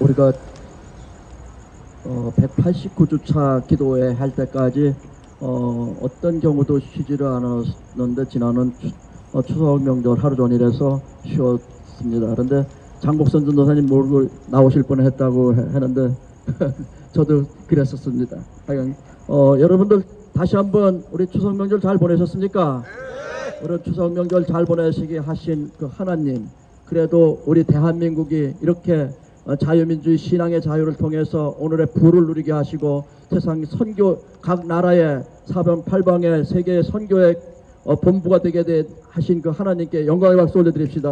우리가 어, 189주차 기도회 할 때까지 어, 어떤 경우도 쉬지를 않았는데 지난은 추, 어, 추석 명절 하루 종일해서 쉬었습니다. 그런데 장국선 전도사님 모르고 나오실 뻔했다고 해- 했는데 저도 그랬었습니다. 하여간 어, 여러분들 다시 한번 우리 추석 명절 잘 보내셨습니까? 우리 추석 명절 잘 보내시게 하신 그 하나님 그래도 우리 대한민국이 이렇게 어, 자유민주주의 신앙의 자유를 통해서 오늘의 부를 누리게 하시고 세상 선교 각 나라의 사방 팔방의 세계 선교의 어, 본부가 되게 되, 하신 그 하나님께 영광의 박수 올려드립시다.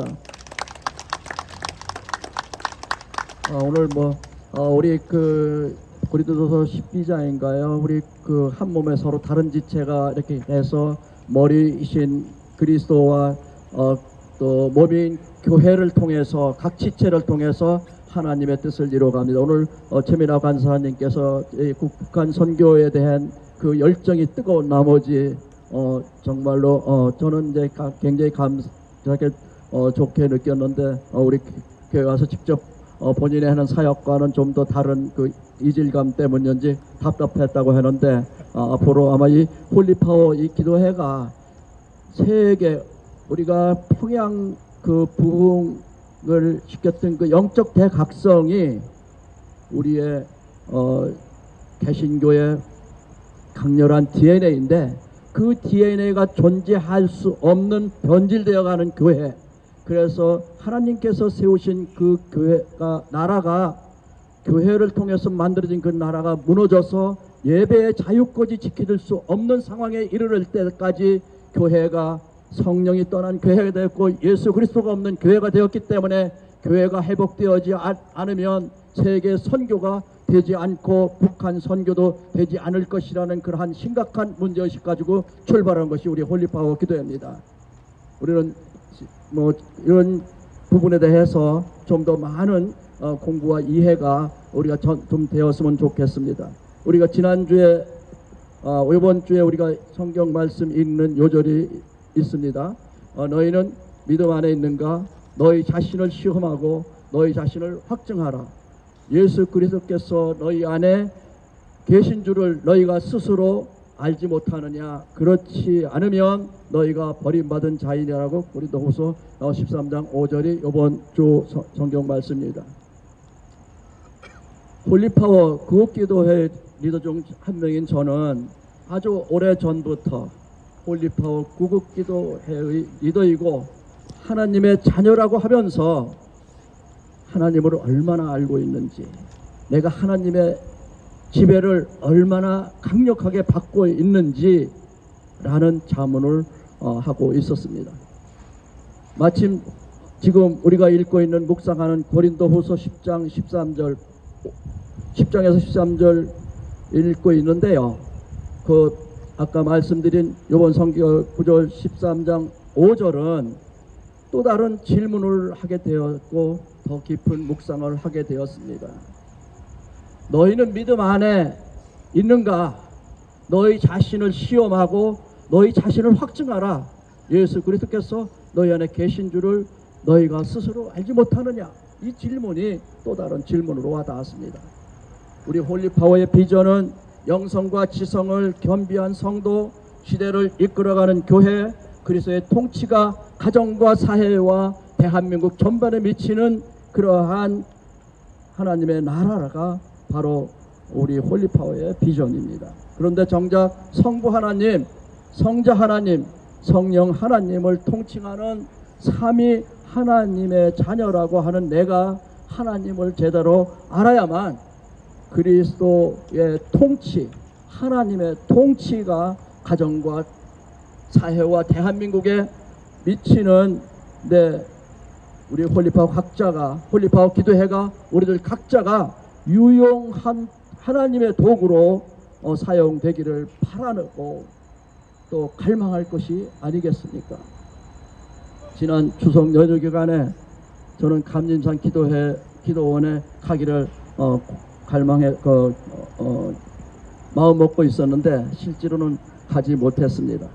어, 오늘 뭐 어, 우리 그 고린도서 12장인가요? 우리 그 한 몸에 서로 다른 지체가 이렇게 해서 머리이신 그리스도와 어, 또 몸인 교회를 통해서 각 지체를 통해서 하나님의 뜻을 이루어갑니다. 오늘 어, 최민아 간사님께서 이 북한 선교에 대한 그 열정이 뜨거운 나머지 어, 정말로 어, 저는 이제 가- 굉장히 감사하게 어, 좋게 느꼈는데 어, 우리 교회 와서 직접 어, 본인이 하는 사역과는 좀 더 다른 그 이질감 때문인지 답답했다고 하는데 어, 앞으로 아마 이 홀리파워 이 기도회가 세계 우리가 평양 그 부흥 을 시켰던 그 영적 대각성이 우리의 어, 개신교의 강렬한 DNA인데 그 DNA가 존재할 수 없는 변질되어가는 교회. 그래서 하나님께서 세우신 그 교회가 나라가 교회를 통해서 만들어진 그 나라가 무너져서 예배의 자유까지 지켜줄 수 없는 상황에 이르를 때까지 교회가 성령이 떠난 교회가 되었고 예수 그리스도가 없는 교회가 되었기 때문에 교회가 회복되어지 아- 않으면 세계 선교가 되지 않고 북한 선교도 되지 않을 것이라는 그러한 심각한 문제의식 가지고 출발한 것이 우리 홀리파워 기도회입니다. 우리는 뭐 이런 부분에 대해서 좀 더 많은 어, 공부와 이해가 우리가 전- 좀 되었으면 좋겠습니다. 우리가 지난주에 어, 이번 주에 우리가 성경 말씀 읽는 요절이 있습니다. 어, 너희는 믿음 안에 있는가? 너희 자신을 시험하고 너희 자신을 확증하라. 예수 그리스도께서 너희 안에 계신 줄을 너희가 스스로 알지 못하느냐 그렇지 않으면 너희가 버림받은 자인이라고 고린도후서 13장 5절이 이번 주 서- 성경 말씀입니다. 홀리파워 구국기도회 리더 중 한 명인 저는 아주 오래 전부터 홀리파워 구국기도회의 리더이고 하나님의 자녀라고 하면서 하나님을 얼마나 알고 있는지 내가 하나님의 지배를 얼마나 강력하게 받고 있는지 라는 자문을 어, 하고 있었습니다. 마침 지금 우리가 읽고 있는 묵상하는 고린도후서 10장 13절 10장에서 13절 읽고 있는데요. 그 아까 말씀드린 요번 성경 구절 13장 5절은 또 다른 질문을 하게 되었고 더 깊은 묵상을 하게 되었습니다. 너희는 믿음 안에 있는가? 너희 자신을 시험하고 너희 자신을 확증하라. 예수 그리스도께서 너희 안에 계신 줄을 너희가 스스로 알지 못하느냐? 이 질문이 또 다른 질문으로 와닿았습니다. 우리 홀리파워의 비전은 영성과 지성을 겸비한 성도, 시대를 이끌어가는 교회, 그리스도의 통치가 가정과 사회와 대한민국 전반에 미치는 그러한 하나님의 나라가 바로 우리 홀리파워의 비전입니다. 그런데 정작 성부 하나님, 성자 하나님, 성령 하나님을 통칭하는 삼위 하나님의 자녀라고 하는 내가 하나님을 제대로 알아야만 그리스도의 통치, 하나님의 통치가 가정과 사회와 대한민국에 미치는 네, 우리 홀리파워 각자가 홀리파워 기도회가 우리들 각자가 유용한 하나님의 도구로 어, 사용되기를 바라고 또 갈망할 것이 아니겠습니까? 지난 추석 연휴 기간에 저는 감림산 기도회 기도원에 가기를 어, 갈망해 그, 어, 마음 먹고 있었는데 실제로는 가지 못했습니다.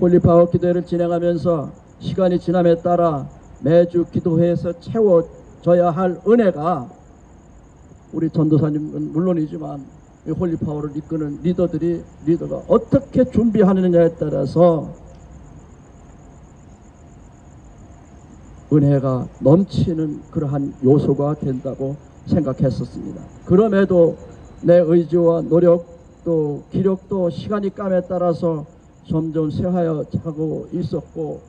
홀리파워 기도회를 진행하면서 시간이 지남에 따라 매주 기도회에서 채워져야 할 은혜가 우리 전도사님은 물론이지만 이 홀리파워를 이끄는 리더들이 리더가 어떻게 준비하느냐에 따라서 은혜가 넘치는 그러한 요소가 된다고 생각했었습니다. 그럼에도 내 의지와 노력 또 기력도 시간이 감에 따라서 점점 쇠하여 가고 있었고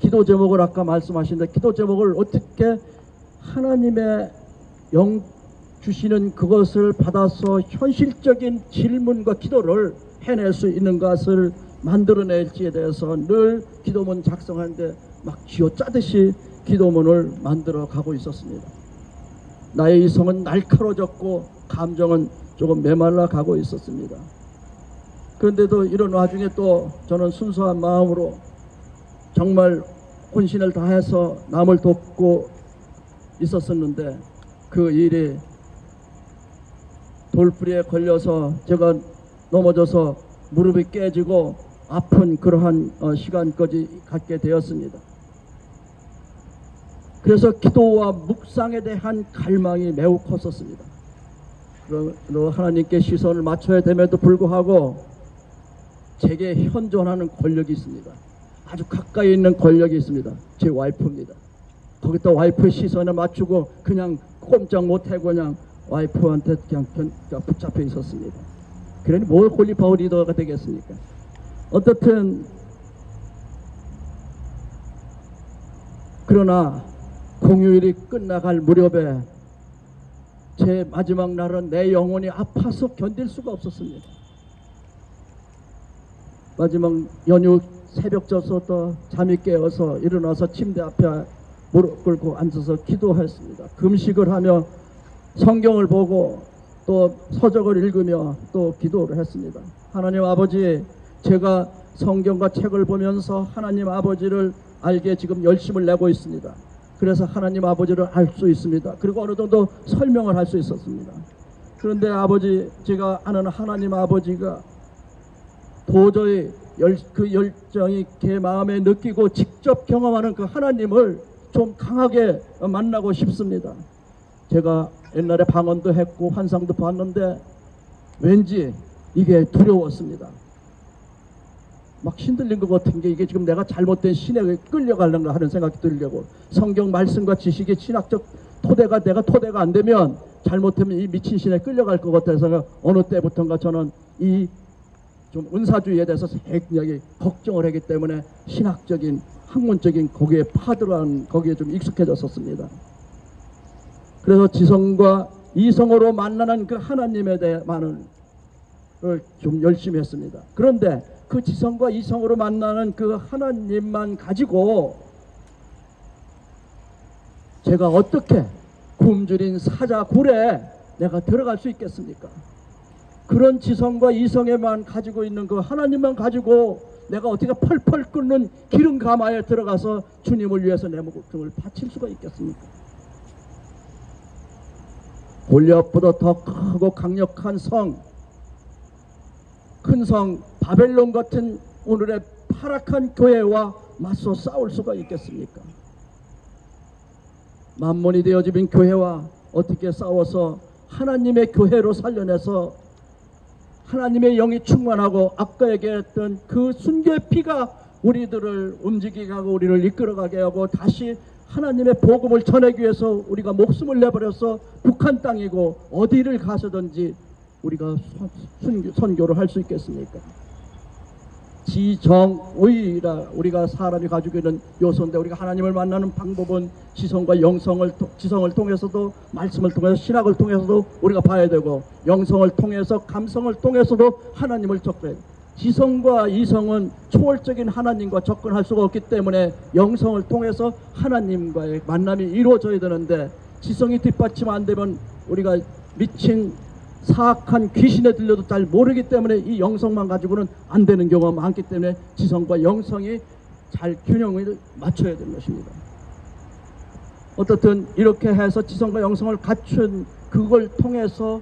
기도 제목을 아까 말씀하신 대 기도 제목을 어떻게 하나님의 영 주시는 그것을 받아서 현실적인 질문과 기도를 해낼 수 있는 것을 만들어낼지에 대해서 늘 기도문 작성하는데 막 쥐어짜듯이 기도문을 만들어 가고 있었습니다. 나의 이성은 날카로워졌고 감정은 조금 메말라 가고 있었습니다. 그런데도 이런 와중에 또 저는 순수한 마음으로 정말 혼신을 다해서 남을 돕고 있었었는데 그 일이 돌부리에 걸려서 제가 넘어져서 무릎이 깨지고 아픈 그러한 어, 시간까지 갖게 되었습니다. 그래서 기도와 묵상에 대한 갈망이 매우 컸었습니다. 그러나 하나님께 시선을 맞춰야 됨에도 불구하고 제게 현존하는 권력이 있습니다. 아주 가까이 있는 권력이 있습니다. 제 와이프입니다. 거기다 와이프의 시선에 맞추고 그냥 꼼짝 못하고 그냥 와이프한테 그냥 붙잡혀 있었습니다. 그러니 뭘 홀리파워 리더가 되겠습니까? 어떻든 그러나 공휴일이 끝나갈 무렵에 제 마지막 날은 내 영혼이 아파서 견딜 수가 없었습니다. 마지막 연휴 새벽 져서 잠이 깨어서 일어나서 침대 앞에 무릎 꿇고 앉아서 기도했습니다. 금식을 하며 성경을 보고 또 서적을 읽으며 또 기도를 했습니다. 하나님 아버지, 제가 성경과 책을 보면서 하나님 아버지를 알게 지금 열심을 내고 있습니다. 그래서 하나님 아버지를 알 수 있습니다. 그리고 어느 정도 설명을 할 수 있었습니다. 그런데 아버지, 제가 아는 하나님 아버지가 도저히 열, 그 열정이 제 마음에 느끼고 직접 경험하는 그 하나님을 좀 강하게 만나고 싶습니다. 제가 옛날에 방언도 했고 환상도 봤는데 왠지 이게 두려웠습니다. 막 신들린 것 같은 게 이게 지금 내가 잘못된 신에 끌려가려는가 하는 생각이 들려고 성경 말씀과 지식의 신학적 토대가 내가 토대가 안 되면 잘못하면 이 미친 신에 끌려갈 것 같아서 어느 때부턴가 저는 이 좀 은사주의에 대해서 굉장히 걱정을 하기 때문에 신학적인 학문적인 거기에 파들어간 거기에 좀 익숙해졌었습니다. 그래서 지성과 이성으로 만나는 그 하나님에 대해 만을 좀 열심히 했습니다. 그런데 그 지성과 이성으로 만나는 그 하나님만 가지고 제가 어떻게 굶주린 사자 굴에 내가 들어갈 수 있겠습니까? 그런 지성과 이성에만 가지고 있는 그 하나님만 가지고 내가 어떻게 펄펄 끓는 기름 가마에 들어가서 주님을 위해서 내 목숨을 바칠 수가 있겠습니까? 골리앗보다 더 크고 강력한 성, 큰 성 바벨론 같은 오늘의 파락한 교회와 맞서 싸울 수가 있겠습니까? 만몬이 되어진 교회와 어떻게 싸워서 하나님의 교회로 살려내서 하나님의 영이 충만하고 아까 얘기했던 그 순교의 피가 우리들을 움직이게 하고 우리를 이끌어가게 하고 다시 하나님의 복음을 전하기 위해서 우리가 목숨을 내버려서 북한 땅이고 어디를 가서든지 우리가 선교를 할 수 있겠습니까? 지정의라 우리가 사람이 가지고 있는 요소인데 우리가 하나님을 만나는 방법은 지성과 영성을 통- 지성을 통해서도 말씀을 통해서 신학을 통해서도 우리가 봐야 되고 영성을 통해서 감성을 통해서도 하나님을 접해 지성과 이성은 초월적인 하나님과 접근할 수가 없기 때문에 영성을 통해서 하나님과의 만남이 이루어져야 되는데 지성이 뒷받침 안 되면 우리가 미친 사악한 귀신에 들려도 잘 모르기 때문에 이 영성만 가지고는 안 되는 경우가 많기 때문에 지성과 영성이 잘 균형을 맞춰야 되는 것입니다. 어떻든 이렇게 해서 지성과 영성을 갖춘 그걸 통해서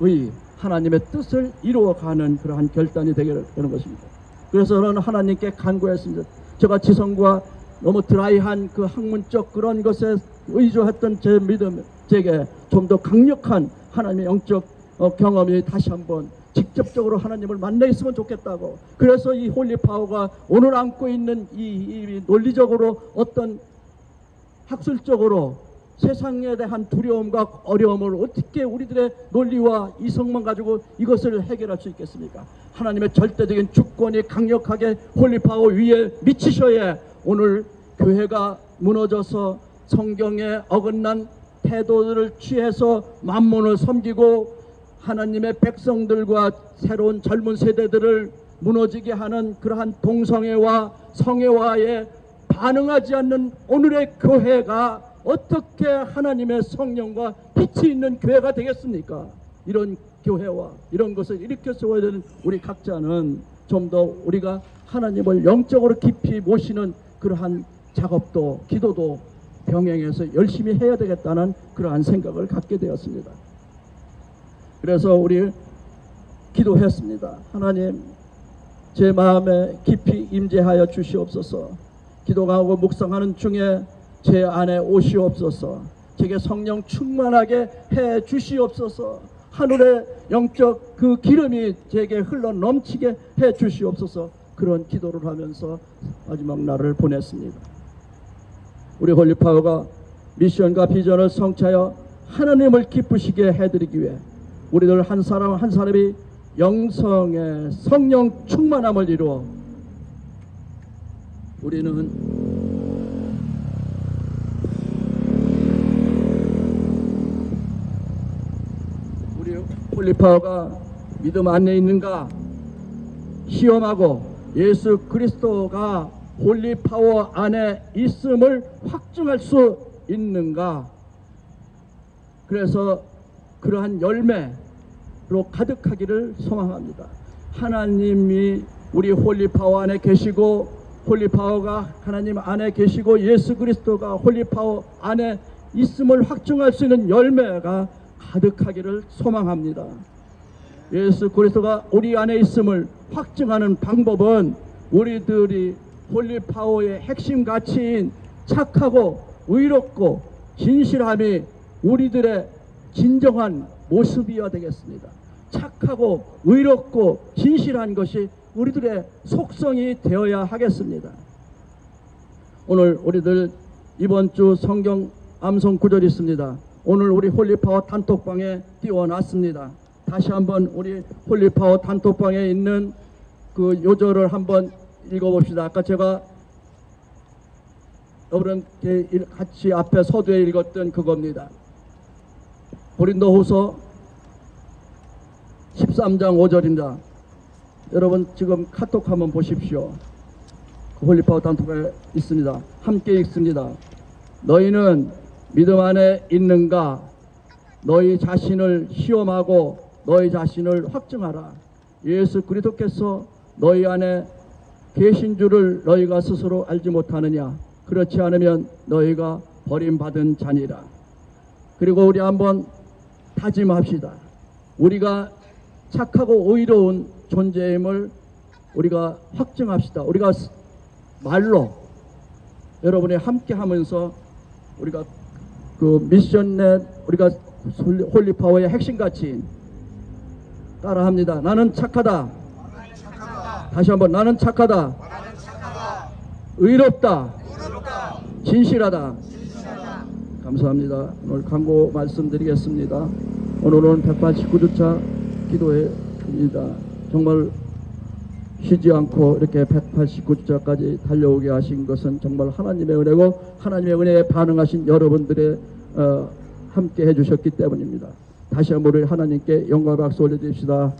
의 하나님의 뜻을 이루어가는 그러한 결단이 되게 되는 것입니다. 그래서 저는 하나님께 간구했습니다. 제가 지성과 너무 드라이한 그 학문적 그런 것에 의존했던 제 믿음, 제게 좀 더 강력한 하나님의 영적 어, 경험이 다시 한번 직접적으로 하나님을 만나 있으면 좋겠다고. 그래서 이 홀리 파워가 오늘 안고 있는 이, 이 논리적으로 어떤 학술적으로 세상에 대한 두려움과 어려움을 어떻게 우리들의 논리와 이성만 가지고 이것을 해결할 수 있겠습니까? 하나님의 절대적인 주권이 강력하게 홀리파워 위에 미치셔야 오늘 교회가 무너져서 성경에 어긋난 태도를 취해서 만문을 섬기고 하나님의 백성들과 새로운 젊은 세대들을 무너지게 하는 그러한 동성애와 성애와에 반응하지 않는 오늘의 교회가 어떻게 하나님의 성령과 빛이 있는 교회가 되겠습니까? 이런 교회와 이런 것을 일으켜 세워야 되는 우리 각자는 좀 더 우리가 하나님을 영적으로 깊이 모시는 그러한 작업도 기도도 병행해서 열심히 해야 되겠다는 그러한 생각을 갖게 되었습니다. 그래서 우리 기도했습니다. 하나님 제 마음에 깊이 임재하여 주시옵소서. 기도하고 묵상하는 중에 제 안에 오시옵소서. 제게 성령 충만하게 해 주시옵소서. 하늘의 영적 그 기름이 제게 흘러 넘치게 해 주시옵소서. 그런 기도를 하면서 마지막 날을 보냈습니다. 우리 홀리파워가 미션과 비전을 성취하여 하나님을 기쁘시게 해드리기 위해 우리들 한 사람 한 사람이 영성의 성령 충만함을 이루어 우리는 우리 홀리파워가 믿음 안에 있는가? 시험하고 예수 그리스도가 홀리 파워 안에 있음을 확증할 수 있는가? 그래서 그러한 열매로 가득하기를 소망합니다. 하나님이 우리 홀리파워 안에 계시고 홀리파워가 하나님 안에 계시고 예수 그리스도가 홀리파워 안에 있음을 확증할 수 있는 열매가 가득하기를 소망합니다. 예수 그리스도가 우리 안에 있음을 확증하는 방법은 우리들이 홀리파워의 핵심 가치인 착하고 의롭고 진실함이 우리들의 진정한 모습이어야 되겠습니다. 착하고 의롭고 진실한 것이 우리들의 속성이 되어야 하겠습니다. 오늘 우리들 이번 주 성경 암송 구절이 있습니다. 오늘 우리 홀리파워 단톡방에 띄워놨습니다. 다시 한번 우리 홀리파워 단톡방에 있는 그 요절을 한번 읽어봅시다. 아까 제가 여러분께 같이 앞에 서두에 읽었던 그겁니다. 고린도후서 13장 5절입니다. 여러분 지금 카톡 한번 보십시오. 그 홀리파워 단톡에 있습니다. 함께 읽습니다. 너희는 믿음 안에 있는가? 너희 자신을 시험하고 너희 자신을 확증하라. 예수 그리스도께서 너희 안에 계신 줄을 너희가 스스로 알지 못하느냐? 그렇지 않으면 너희가 버림받은 자니라. 그리고 우리 한번 다짐합시다. 우리가 착하고 의로운 존재임을 우리가 확증합시다. 우리가 말로 여러분이 함께 하면서 우리가 그 미션넷 우리가 홀리파워의 핵심 가치인 따라합니다. 나는 착하다. 다시 한번 나는 착하다. 의롭다. 진실하다. 감사합니다. 오늘 광고 말씀드리겠습니다. 오늘은 189주차 기도회입니다. 정말 쉬지 않고 이렇게 189주차까지 달려오게 하신 것은 정말 하나님의 은혜고 하나님의 은혜에 반응하신 여러분들의 어, 함께 해주셨기 때문입니다. 다시 한번 우리 하나님께 영광 박수 올려드립시다.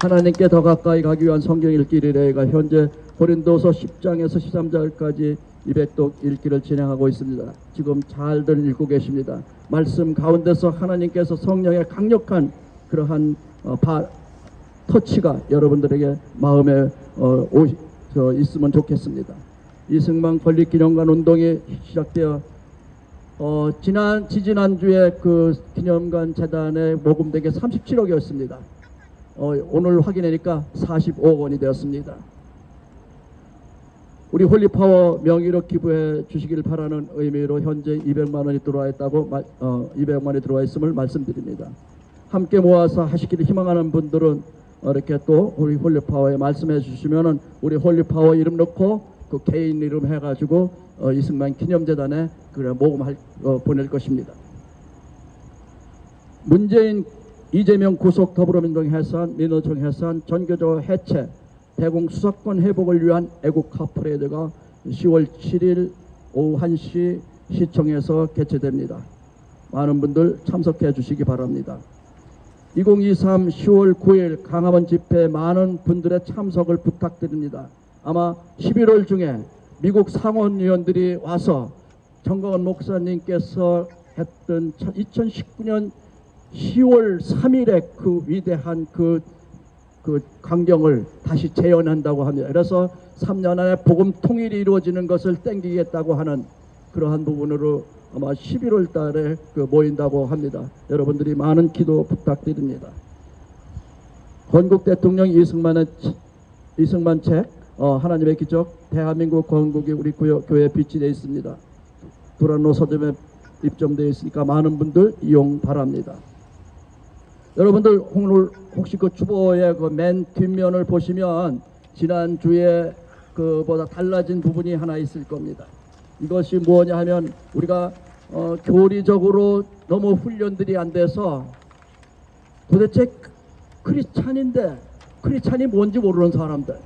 하나님께 더 가까이 가기 위한 성경 읽기 리레이가 현재 고린도서 10장에서 13장까지 200독 읽기를 진행하고 있습니다. 지금 잘들 읽고 계십니다. 말씀 가운데서 하나님께서 성령의 강력한 그러한 어, 바, 터치가 여러분들에게 마음에 어, 오, 저, 있으면 좋겠습니다. 이승만 권리기념관 운동이 시작되어 어, 지난 지지난 주에 그 기념관 재단에 모금된 게 37억이었습니다. 어, 오늘 확인하니까 45억 원이 되었습니다. 우리 홀리파워 명의로 기부해 주시길 바라는 의미로 현재 200만 원이 들어와 있다고 말- 어, 200만 원이 들어와 있음을 말씀드립니다. 함께 모아서 하시기를 희망하는 분들은 이렇게 또 우리 홀리파워에 말씀해 주시면은 우리 홀리파워 이름 넣고 그 개인 이름 해가지고 어, 이승만 기념재단에 그래 모금할 어, 보낼 것입니다. 문재인 이재명 구속 더불어민주당 해산 민노총 해산 전교조 해체 대공 수사권 회복을 위한 애국 카프레이드가 10월 7일 오후 1시 시청에서 개최됩니다. 많은 분들 참석해 주시기 바랍니다. 2023 10월 9일 강화문 집회 많은 분들의 참석을 부탁드립니다. 아마 11월 중에 미국 상원의원들이 와서 정광원 목사님께서 했던 2019년 10월 3일에 그 위대한 그, 그 광경을 다시 재현한다고 합니다. 그래서 3년 안에 복음 통일이 이루어지는 것을 땡기겠다고 하는 그러한 부분으로 아마 11월 달에 그 모인다고 합니다. 여러분들이 많은 기도 부탁드립니다. 건국 대통령 이승만의 치- 이승만 책 어, 하나님의 기적 대한민국 건국이 우리 구여, 교회에 비치되어 있습니다. 두란노 서점에 입점되어 있으니까 많은 분들 이용 바랍니다. 여러분들 혹시 그 주보의 그 맨 뒷면을 보시면 지난 주에 그보다 달라진 부분이 하나 있을 겁니다. 이것이 뭐냐 하면 우리가 어, 교리적으로 너무 훈련들이 안 돼서 도대체 크- 크리스찬인데 크리스찬이 뭔지 모르는 사람들,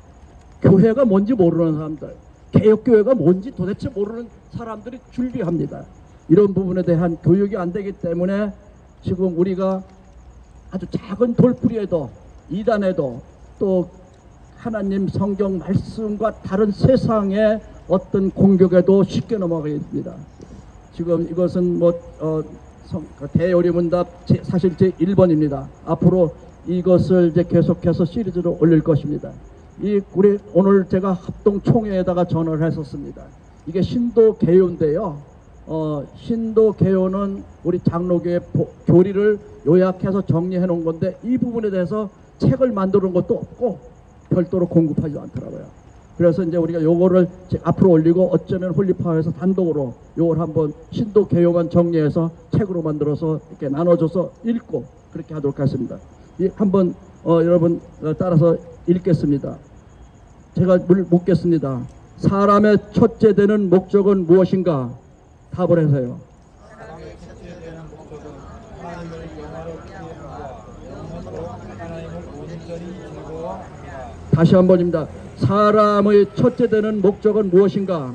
교회가 뭔지 모르는 사람들, 개혁교회가 뭔지 도대체 모르는 사람들이 줄비합니다. 이런 부분에 대한 교육이 안 되기 때문에 지금 우리가 아주 작은 돌풀이에도 이단에도 또 하나님 성경 말씀과 다른 세상의 어떤 공격에도 쉽게 넘어가게 됩니다. 지금 이것은 뭐 어, 성- 대요리문답 제- 사실 제 1번입니다. 앞으로 이것을 이제 계속해서 시리즈로 올릴 것입니다. 이 우리 오늘 제가 합동 총회에다가 전화를 했었습니다. 이게 신도 개요인데요. 어, 신도 개요는 우리 장로교의 보- 교리를 요약해서 정리해 놓은 건데 이 부분에 대해서 책을 만드는 것도 없고 별도로 공급하지 않더라고요. 그래서 이제 우리가 요거를 앞으로 올리고 어쩌면 홀리파워에서 단독으로 요걸 한번 신도 개요만 정리해서 책으로 만들어서 이렇게 나눠줘서 읽고 그렇게 하도록 하겠습니다. 이 한번 어, 여러분 어, 따라서 읽겠습니다. 제가 물 묻겠습니다. 사람의 첫째 되는 목적은 무엇인가? 답을 해서요. 사람의 첫째 되는 목적은 하나님을 영화롭게 하고 영혼으로 하나님을 온전히 즐거워합니 다. 다시 한 번입니다. 사람의 첫째 되는 목적은 무엇인가?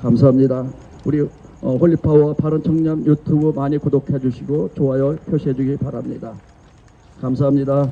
감사합니다. 우리 어, 홀리파워 바른 청년 유튜브 많이 구독해 주시고 좋아요 표시해 주기 바랍니다. 감사합니다.